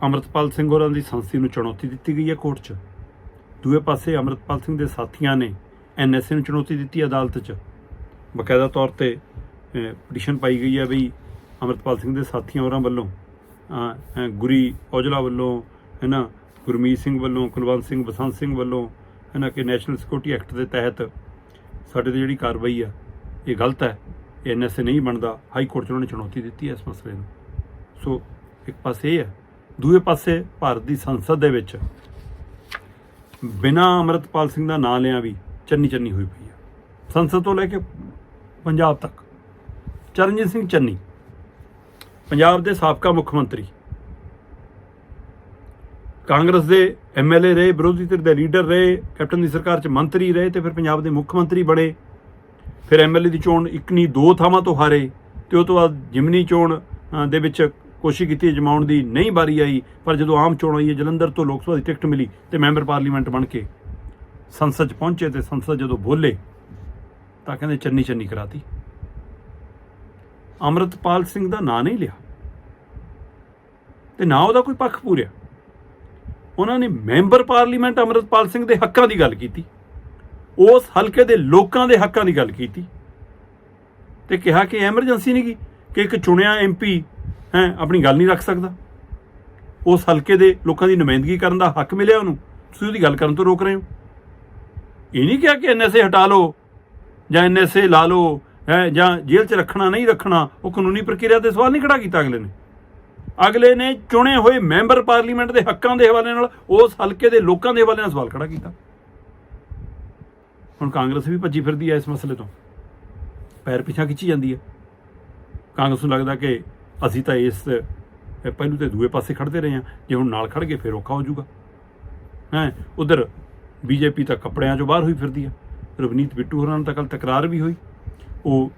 ਅਮਰਤਪਾਲ ਸਿੰਘ ਹੋਰਾਂ ਦੀ ਸੰਸਥੀ ਨੂੰ ਚੁਣੌਤੀ ਦਿੱਤੀ ਗਈ ਹੈ ਕੋਰਟ 'ਚ। ਦੂਏ ਪਾਸੇ ਅਮਰਤਪਾਲ ਸਿੰਘ ਦੇ ਸਾਥੀਆਂ ਨੇ ਐਨਐਸਏ ਨੂੰ ਚੁਣੌਤੀ ਦਿੱਤੀ ਅਦਾਲਤ 'ਚ। ਬਕਾਇਦਾ ਤੌਰ ਤੇ ਪਟੀਸ਼ਨ ਪਾਈ ਗਈ ਹੈ ਵੀ ਅਮਰਤਪਾਲ ਸਿੰਘ ਦੇ ਸਾਥੀਆਂ ਹੋਰਾਂ ਵੱਲੋਂ ਗੁਰੀ ਔਜਲਾ ਵੱਲੋਂ ਹੈ ਨਾ ਗੁਰਮੀਤ ਸਿੰਘ ਵੱਲੋਂ, ਕੁਲਵੰਤ ਸਿੰਘ, ਬਸੰਤ ਸਿੰਘ ਵੱਲੋਂ ਹੈ ਨਾ ਕਿ ਨੈਸ਼ਨਲ ਸਿਕਿਉਰਿਟੀ ਐਕਟ ਦੇ ਤਹਿਤ ਸਾਡੇ ਤੇ ਜਿਹੜੀ ਕਾਰਵਾਈ ਆ, ਇਹ ਗਲਤ ਹੈ, ਇਹ ਐਨਐਸਏ ਨਹੀਂ ਬਣਦਾ, ਹਾਈ ਕੋਰਟ 'ਚ ਉਹਨਾਂ ਨੇ ਚੁਣੌਤੀ ਦਿੱਤੀ ਹੈ ਇਸ ਮਸਲੇ ਨੂੰ। ਸੋ, ਇੱਕ ਪਾਸੇ ਇਹ ਹੈ ਦੂਏ ਪਾਸੇ ਭਾਰਤ ਦੀ ਸੰਸਦ ਦੇ ਵਿੱਚ ਬਿਨਾਂ ਅਮਰਤਪਾਲ ਸਿੰਘ ਦਾ ਨਾਂ ਲਿਆ ਵੀ ਚੰਨੀ ਚੰਨੀ ਹੋਈ ਪਈ ਹੈ ਸੰਸਦ ਤੋਂ ਲੈ ਕੇ ਪੰਜਾਬ ਤੱਕ। ਚਰਨਜੀਤ ਸਿੰਘ ਚੰਨੀ, ਪੰਜਾਬ ਦੇ ਸਾਬਕਾ ਮੁੱਖ ਮੰਤਰੀ। ਕਾਂਗਰਸ ਦੇ ਐਮਐਲਏ ਰਹੇ, ਵਿਰੋਧੀ ਧਿਰ ਦੇ ਲੀਡਰ ਰਹੇ, ਕੈਪਟਨ ਦੀ ਸਰਕਾਰ 'ਚ ਮੰਤਰੀ ਰਹੇ ਤੇ ਫਿਰ ਪੰਜਾਬ ਦੇ ਮੁੱਖ ਮੰਤਰੀ ਬਣੇ। ਫਿਰ ਐਮਐਲਏ ਦੀ ਚੋਣ ਇੱਕ ਨਹੀਂ, ਦੋ ਥਾਵਾਂ ਤੋਂ ਹਾਰੇ ਤੇ ਉਹ ਤੋਂ ਬਾਅਦ ਜਿਮਨੀ ਚੋਣ ਦੇ ਵਿੱਚ ਕੋਸ਼ਿਸ਼ ਕੀਤੀ ਜਮਾਉਣ ਦੀ ਨਹੀਂ ਵਾਰੀ ਆਈ, ਪਰ ਜਦੋਂ ਆਮ ਚੋਣ ਆਈ ਹੈ ਜਲੰਧਰ ਤੋਂ ਲੋਕ ਸਭਾ ਦੀ ਟਿਕਟ ਮਿਲੀ ਤੇ ਮੈਂਬਰ ਪਾਰਲੀਮੈਂਟ ਬਣ ਕੇ ਸੰਸਦ 'ਚ ਪਹੁੰਚੇ ਤੇ ਸੰਸਦ ਜਦੋਂ ਬੋਲੇ ਤਾਂ ਕਹਿੰਦੇ ਚੰਨੀ ਚੰਨੀ ਕਰਾਤੀ। ਅਮਰਤਪਾਲ ਸਿੰਘ ਦਾ ਨਾਂ ਨਹੀਂ ਲਿਆ ਤੇ ਨਾ ਉਹਦਾ ਕੋਈ ਪੱਖ ਪੂਰਿਆ। ਉਹਨਾਂ ਨੇ ਮੈਂਬਰ ਪਾਰਲੀਮੈਂਟ ਅਮਰਤਪਾਲ ਸਿੰਘ ਦੇ ਹੱਕਾਂ ਦੀ ਗੱਲ ਕੀਤੀ, ਉਸ ਹਲਕੇ ਦੇ ਲੋਕਾਂ ਦੇ ਹੱਕਾਂ ਦੀ ਗੱਲ ਕੀਤੀ ਤੇ ਕਿਹਾ ਕਿ ਐਮਰਜੈਂਸੀ ਨਹੀਂ ਗੀ, ਕਿ ਇੱਕ ਚੁਣਿਆ ਐਮਪੀ ਹੈ, ਆਪਣੀ ਗੱਲ ਨਹੀਂ ਰੱਖ ਸਕਦਾ। ਉਸ ਹਲਕੇ ਦੇ ਲੋਕਾਂ ਦੀ ਨੁਮਾਇੰਦਗੀ ਕਰਨ ਦਾ ਹੱਕ ਮਿਲਿਆ ਉਹਨੂੰ। ਤੁਸੀਂ ਉਹਦੀ ਗੱਲ ਕਰਨ ਤੋਂ ਰੋਕ ਰਹੇ ਹੋ। ਇਹ ਨਹੀਂ ਕਿਹਾ ਕਿ ਐਨਐਸਏ ਹਟਾ ਲਓ, ਜਾਂ ਐਨਐਸਏ ਲਾ ਲਓ, ਹੈ, ਜਾਂ ਜੇਲ੍ਹ 'ਚ ਰੱਖਣਾ ਨਹੀਂ ਰੱਖਣਾ, ਉਹ ਕਾਨੂੰਨੀ ਪ੍ਰਕਿਰਿਆ ਤੇ ਸਵਾਲ ਨਹੀਂ ਖੜਾ ਕੀਤਾ ਅਗਲੇ ਨੇ। ਅਗਲੇ ਨੇ ਚੁਣੇ ਹੋਏ ਮੈਂਬਰ ਪਾਰਲੀਮੈਂਟ ਦੇ ਹੱਕਾਂ ਦੇ ਹਵਾਲੇ ਨਾਲ ਉਸ ਹਲਕੇ ਦੇ ਲੋਕਾਂ ਦੇ ਹਵਾਲੇ ਨਾਲ ਸਵਾਲ ਖੜਾ ਕੀਤਾ। ਹੁਣ ਕਾਂਗਰਸ ਵੀ ਭੱਜੀ ਫਿਰਦੀ ਹੈ ਇਸ ਮਸਲੇ ਤੋਂ। ਪੈਰ ਪਿਛਾ ਖਿੱਚੀ ਜਾਂਦੀ ਹੈ। ਕਾਂਗਰਸ ਨੂੰ ਲੱਗਦਾ ਕਿ ਅਸੀਂ ਤਾਂ ਇਸ ਪਹਿਲੂ ਤੇ ਦੂਏ ਪਾਸੇ ਖੜਦੇ ਰਹੇ ਹਾਂ। ਜੇ ਹੁਣ ਨਾਲ ਖੜ ਗਏ, ਫਿਰ ਔਖਾ ਹੋ ਜਾਊਗਾ। ਹੈ, ਉਧਰ ਬੀਜੇਪੀ ਤਾਂ ਕੱਪੜਿਆਂ 'ਚੋਂ ਬਾਹਰ ਹੋਈ ਫਿਰਦੀ ਆ। ਰਵਨੀਤ ਬਿੱਟੂ ਹੋਰਾਂ ਨਾਲ ਤਾਂ ਕੱਲ ਤਕਰਾਰ ਵੀ ਹੋਈ। ਉਹ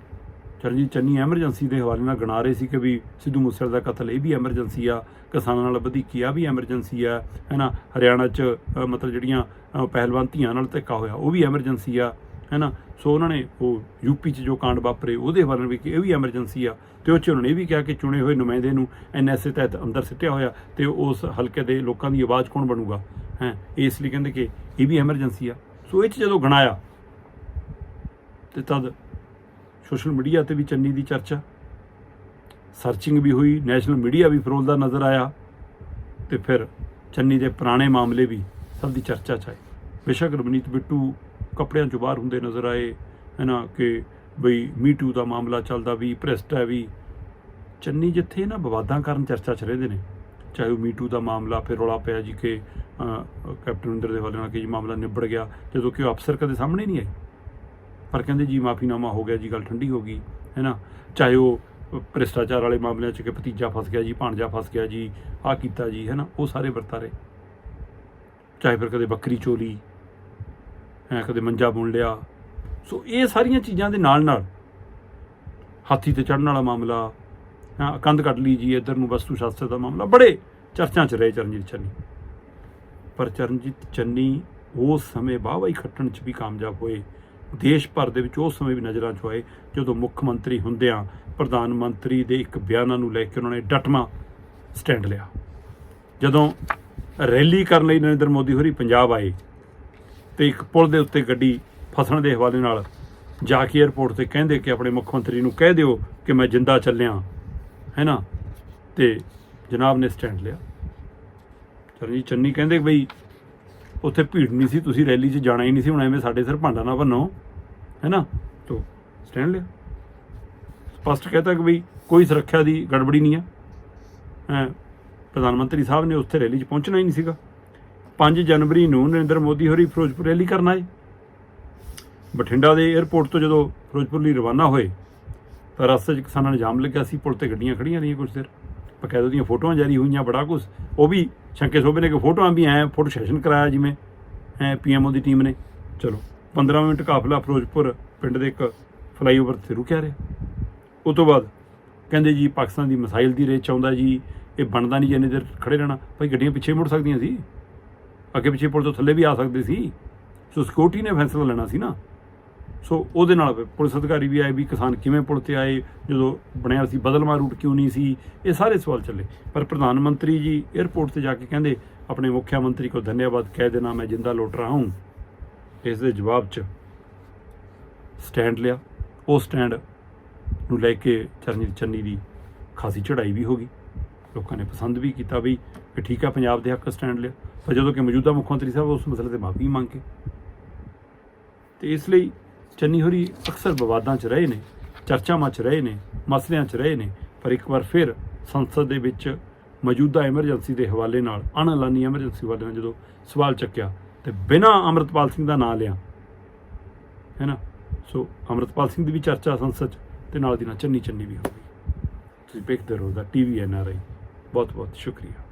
ਚਰਨਜੀਤ ਚੰਨੀ ਐਮਰਜੈਂਸੀ ਦੇ ਹਵਾਲੇ ਨਾਲ ਗਣਾ ਰਹੇ ਸੀ ਕਿ ਵੀ ਸਿੱਧੂ ਮੂਸੇਵਾਲੇ ਦਾ ਕਤਲ ਇਹ ਵੀ ਐਮਰਜੈਂਸੀ ਆ, ਕਿਸਾਨਾਂ ਨਾਲ ਵਧੀਕੀ ਆ ਵੀ ਐਮਰਜੈਂਸੀ ਆ ਹੈਨਾ ਹਰਿਆਣਾ 'ਚ ਮਤਲਬ ਜਿਹੜੀਆਂ ਪਹਿਲਵਾਨ ਧੀਆਂ ਨਾਲ ਧੱਕਾ ਹੋਇਆ, ਉਹ ਵੀ ਐਮਰਜੈਂਸੀ ਆ। ਹੈਨਾ? ਸੋ ਉਹਨਾਂ ਨੇ ਉਹ ਯੂਪੀ 'ਚ ਜੋ ਕਾਂਡ ਵਾਪਰੇ, ਉਹਦੇ ਬਾਰੇ ਵੀ ਕਿ ਇਹ ਵੀ ਐਮਰਜੈਂਸੀ ਆ ਤੇ ਉਹ 'ਚ ਉਹਨਾਂ ਨੇ ਇਹ ਵੀ ਕਿਹਾ ਕਿ ਚੁਣੇ ਹੋਏ ਨੁਮਾਇੰਦੇ ਨੂੰ ਐਨਐਸਏ ਤਹਿਤ ਅੰਦਰ ਸਿੱਟਿਆ ਹੋਇਆ ਤੇ ਉਸ ਹਲਕੇ ਦੇ ਲੋਕਾਂ ਦੀ ਆਵਾਜ਼ ਕੌਣ ਬਣੂਗਾ? ਹੈ? ਇਸ ਲਈ ਕਹਿੰਦੇ ਕਿ ਇਹ ਵੀ ਐਮਰਜੈਂਸੀ ਆ। ਸੋ ਇਹ 'ਚ ਜਦੋਂ ਗਣਾਇਆ ਤੇ ਤਦ ਸੋਸ਼ਲ ਮੀਡੀਆ ਤੇ ਵੀ ਚੰਨੀ ਦੀ ਚਰਚਾ ਸਰਚਿੰਗ ਵੀ ਹੋਈ ਨੈਸ਼ਨਲ ਮੀਡੀਆ ਵੀ ਫਰੋਲਦਾ ਨਜ਼ਰ ਆਇਆ ਤੇ ਫਿਰ ਚੰਨੀ ਦੇ ਪੁਰਾਣੇ ਮਾਮਲੇ ਵੀ ਸਭ ਦੀ ਚਰਚਾ ਚ ਆਏ। ਬੇਸ਼ੱਕ ਰਵਨੀਤ ਬਿੱਟੂ ਕੱਪੜਿਆਂ ਚੋਂ ਬਾਹਰ ਹੁੰਦੇ ਨਜ਼ਰ ਆਏ ਹੈ ਨਾ ਕਿ ਬਈ ਮੀਟੂ ਦਾ ਮਾਮਲਾ ਚੱਲਦਾ, ਵੀ ਭ੍ਰਿਸ਼ਟ ਹੈ, ਵੀ ਚੰਨੀ ਜਿੱਥੇ ਨਾ ਵਿਵਾਦਾਂ ਕਾਰਨ ਚਰਚਾ ਚ ਰਹਿੰਦੇ ਨੇ, ਚਾਹੇ ਉਹ ਮੀਟੂ ਦਾ ਮਾਮਲਾ ਫਿਰ ਰੌਲਾ ਪਿਆ ਜੀ ਕਿ ਕੈਪਟਨ ਅਮਰਿੰਦਰ ਦੇ ਵੱਲੋਂ ਨਾਲ ਕਿ ਜੀ ਮਾਮਲਾ ਨਿਬੜ ਗਿਆ, ਜਦੋਂ ਕਿ ਉਹ ਅਫਸਰ ਕਦੇ ਸਾਹਮਣੇ ਨਹੀਂ ਆਏ। ਪਰ ਕਹਿੰਦੇ ਜੀ, ਮਾਫੀਨਾਮਾ ਹੋ ਗਿਆ ਜੀ, ਗੱਲ ਠੰਡੀ ਹੋ ਗਈ ਹੈ ਨਾ ਚਾਹੇ ਉਹ ਭ੍ਰਿਸ਼ਟਾਚਾਰ ਵਾਲੇ ਮਾਮਲਿਆਂ 'ਚ ਕਿ ਭਤੀਜਾ ਫਸ ਗਿਆ ਜੀ, ਭਾਣਜਾ ਫਸ ਗਿਆ ਜੀ, ਆਹ ਕੀਤਾ ਜੀ ਹੈ ਨਾ ਉਹ ਸਾਰੇ ਵਰਤਾਰੇ। ਚਾਹੇ ਫਿਰ ਕਦੇ ਬੱਕਰੀ ਚੋਰੀ ਕਦੇ ਮੰਜਾ ਬੁਣ ਲਿਆ। ਸੋ ਇਹ ਸਾਰੀਆਂ ਚੀਜ਼ਾਂ ਦੇ ਨਾਲ ਨਾਲ ਹਾਥੀ ਤੇ ਚੜਨ ਵਾਲਾ ਮਾਮਲਾ ਹਾਂ ਕੰਧ ਕੱਟ ਲਈ ਜੀ ਇੱਧਰ ਨੂੰ ਵਸਤੂ ਸ਼ਾਸਤਰ ਦਾ ਮਾਮਲਾ, ਬੜੇ ਚਰਚਾ 'ਚ ਰਹੇ ਚਰਨਜੀਤ ਚੰਨੀ। ਪਰ ਚਰਨਜੀਤ ਚੰਨੀ ਉਸ ਸਮੇਂ ਵਾਹਵਾਈ ਖੱਟਣ 'ਚ ਵੀ ਕਾਮਯਾਬ ਹੋਏ। ਦੇਸ਼ ਭਰ ਦੇ ਵਿੱਚ ਉਸ ਸਮੇਂ ਵੀ ਨਜ਼ਰਾਂ 'ਚ ਆਏ, ਜਦੋਂ ਮੁੱਖ ਮੰਤਰੀ ਹੁੰਦਿਆਂ ਪ੍ਰਧਾਨ ਮੰਤਰੀ ਦੇ ਇੱਕ ਬਿਆਨਾਂ ਨੂੰ ਲੈ ਕੇ ਉਹਨਾਂ ਨੇ ਡਟਮਾ ਸਟੈਂਡ ਲਿਆ। ਜਦੋਂ ਰੈਲੀ ਕਰਨ ਲਈ ਨਰਿੰਦਰ ਮੋਦੀ ਹੋਰੀ ਪੰਜਾਬ ਆਏ ਤੇ ਇੱਕ ਪੁਲ ਦੇ ਉੱਤੇ ਗੱਡੀ ਫਸਣ ਦੇ ਹਵਾਲੇ ਨਾਲ ਜਾ ਕੇ 에ਅਰਪੋਰਟ ਤੇ ਕਹਿੰਦੇ ਕਿ ਆਪਣੇ ਮੁੱਖ ਮੰਤਰੀ ਨੂੰ ਕਹਿ ਦਿਓ ਕਿ ਮੈਂ ਜਿੰਦਾ ਚੱਲਿਆ ਹੈ ਨਾ? ਤੇ ਜਨਾਬ ਨੇ ਸਟੈਂਡ ਲਿਆ। ਚਰਨਜੀਤ ਚੰਨੀ ਕਹਿੰਦੇ ਬਈ ਉੱਥੇ ਭੀੜ ਨਹੀਂ ਸੀ ਤੁਸੀਂ ਰੈਲੀ 'ਚ ਜਾਣਾ ਹੀ ਨਹੀਂ ਸੀ ਹੁਣ ਐਵੇਂ ਸਾਡੇ ਸਿਰ ਭਾਂਡਾ ਨਾ ਭੰਨੋ ਹੈ ਨਾ? ਤੋ ਸਟੈਂਡ ਲਿਆ। ਸਪਸ਼ਟ ਕਹਤਾ ਕਿ ਬਈ ਕੋਈ ਸੁਰੱਖਿਆ ਦੀ ਗੜਬੜੀ ਨਹੀਂ ਹੈ ਹੈਂ, ਪ੍ਰਧਾਨ ਮੰਤਰੀ ਸਾਹਿਬ ਨੇ ਉੱਥੇ ਰੈਲੀ 'ਚ ਪਹੁੰਚਣਾ ਹੀ ਨਹੀਂ ਸੀਗਾ। 5 ਜਨਵਰੀ ਨੂੰ ਨਰਿੰਦਰ ਮੋਦੀ ਹੋਰੀ ਫਿਰੋਜ਼ਪੁਰ ਰੈਲੀ ਕਰਨ ਆਏ। ਬਠਿੰਡਾ ਦੇ 에ਅਰਪੋਰਟ ਤੋਂ ਜਦੋਂ ਫਿਰੋਜ਼ਪੁਰ ਲਈ ਰਵਾਨਾ ਹੋਏ, ਤਾਂ ਰਸਤੇ 'ਚ ਕਿਸਾਨਾਂ ਨੇ ਜਾਮ ਲੱਗਿਆ ਸੀ, ਪੁਲ ਤੇ ਗੱਡੀਆਂ ਖੜੀਆਂ ਰਹੀਆਂ ਕੁਝ ਦੇਰ। ਬਕਾਇਦਾ ਦੀਆਂ ਫੋਟੋਆਂ ਜਾਰੀ ਹੋਈਆਂ, ਬੜਾ ਕੁਝ ਉਹ ਵੀ ਸ਼ੰਕੇ ਸੋਭੇ ਨੇ ਕਿ ਫੋਟੋਆਂ ਵੀ ਐ ਫੋਟੋ ਸੈਸ਼ਨ ਕਰਾਇਆ ਜਿਵੇਂ, ਐ ਪੀਐਮਓ ਦੀ ਟੀਮ ਨੇ। ਚਲੋ 15 ਮਿੰਟ ਕਾਫਲਾ ਫਿਰੋਜ਼ਪੁਰ ਪਿੰਡ ਦੇ ਇੱਕ ਫਲਾਈਓਵਰ ਤੇ ਰੁਕਿਆ ਰਿਹਾ। ਉਸ ਤੋਂ ਬਾਅਦ ਕਹਿੰਦੇ ਜੀ, ਪਾਕਿਸਤਾਨ ਦੀ ਮਿਸਾਈਲ ਦੀ ਰੇਚ ਆਉਂਦਾ ਜੀ, ਇਹ ਬਣਦਾ ਨਹੀਂ ਜਿੰਨੇ ਦੇਰ ਖੜੇ ਰਹਿਣਾ। ਭਾਈ ਗੱਡੀਆਂ ਪਿੱਛੇ ਮੁੜ ਸਕਦੀਆਂ ਸੀ। ਅੱਗੇ ਪਿੱਛੇ ਪੁਲ ਤੋਂ ਥੱਲੇ ਵੀ ਆ ਸਕਦੇ ਸੀ। ਸੋ ਸਿਕਿਉਰਿਟੀ ਨੇ ਫੈਸਲਾ ਲੈਣਾ ਸੀ ਨਾ। ਸੋ ਉਹਦੇ ਨਾਲ ਪੁਲਿਸ ਅਧਿਕਾਰੀ ਵੀ ਆਏ ਵੀ ਕਿਸਾਨ ਕਿਵੇਂ ਪੁਲ ਤੇ ਆਏ, ਜਦੋਂ ਬਣਿਆ ਸੀ ਬਦਲਮਾ ਰੂਟ ਕਿਉਂ ਨਹੀਂ ਸੀ, ਇਹ ਸਾਰੇ ਸਵਾਲ ਚੱਲੇ। ਪਰ ਪ੍ਰਧਾਨ ਮੰਤਰੀ ਜੀ 에ਅਰਪੋਰਟ ਤੇ ਜਾ ਕੇ ਕਹਿੰਦੇ, ਆਪਣੇ ਮੁੱਖ ਮੰਤਰੀ ਕੋ ਧੰਨਵਾਦ, ਕਹਿ ਦੇਣਾ ਮੈਂ ਜਿੰਦਾ ਲੌਟ ਰਹਾ ਹੂੰ। ਇਸ ਦੇ ਜਵਾਬ 'ਚ ਸਟੈਂਡ ਲਿਆ। ਉਹ ਸਟੈਂਡ ਨੂੰ ਲੈ ਕੇ ਚਰਨਜੀਤ ਚੰਨੀ ਦੀ ਖਾਸੀ ਚੜ੍ਹਾਈ ਵੀ ਹੋ ਗਈ। ਲੋਕਾਂ ਨੇ ਪਸੰਦ ਵੀ ਕੀਤਾ ਵੀ ਕਿ ਠੀਕ ਆ, ਪੰਜਾਬ ਦੇ ਹੱਕ ਸਟੈਂਡ ਲਿਆ। ਪਰ ਜਦੋਂ ਕਿ ਮੌਜੂਦਾ ਮੁੱਖ ਮੰਤਰੀ ਸਾਹਿਬ ਉਸ ਮਸਲੇ ਤੇ ਮਾਫੀ ਮੰਗ ਕੇ। ਤੇ ਇਸ ਲਈ ਚੰਨੀ ਹੋਰੀ ਅਕਸਰ ਵਿਵਾਦਾਂ 'ਚ ਰਹੇ ਨੇ, ਚਰਚਾਵਾਂ 'ਚ ਰਹੇ ਨੇ, ਮਸਲਿਆਂ 'ਚ ਰਹੇ ਨੇ, ਪਰ ਇੱਕ ਵਾਰ ਫਿਰ ਸੰਸਦ ਦੇ ਵਿੱਚ ਮੌਜੂਦਾ ਐਮਰਜੈਂਸੀ ਦੇ ਹਵਾਲੇ ਨਾਲ, ਅਣਐਲਾਨੀ ਐਮਰਜੈਂਸੀ ਹਵਾਲੇ ਨਾਲ ਜਦੋਂ ਸਵਾਲ ਚੱਕਿਆ, ਤੇ ਬਿਨਾਂ ਅਮਰਤਪਾਲ ਸਿੰਘ ਦਾ ਨਾਂ ਲਿਆ। ਹੈ ਨਾ? ਸੋ ਅਮਰਤਪਾਲ ਸਿੰਘ ਦੀ ਵੀ ਚਰਚਾ ਸੰਸਦ 'ਚ ਤੇ ਨਾਲ ਦੀ ਨਾਲ ਚੰਨੀ ਚੰਨੀ ਵੀ ਹੋ ਗਈ। ਤੁਸੀਂ ਵੇਖਦੇ ਰਹੋ, ਦਾ ਟੀਵੀ ਐਨ ਆਰ ਆਈ ਬਹੁਤ ਬਹੁਤ ਸ਼ੁਕਰੀਆ।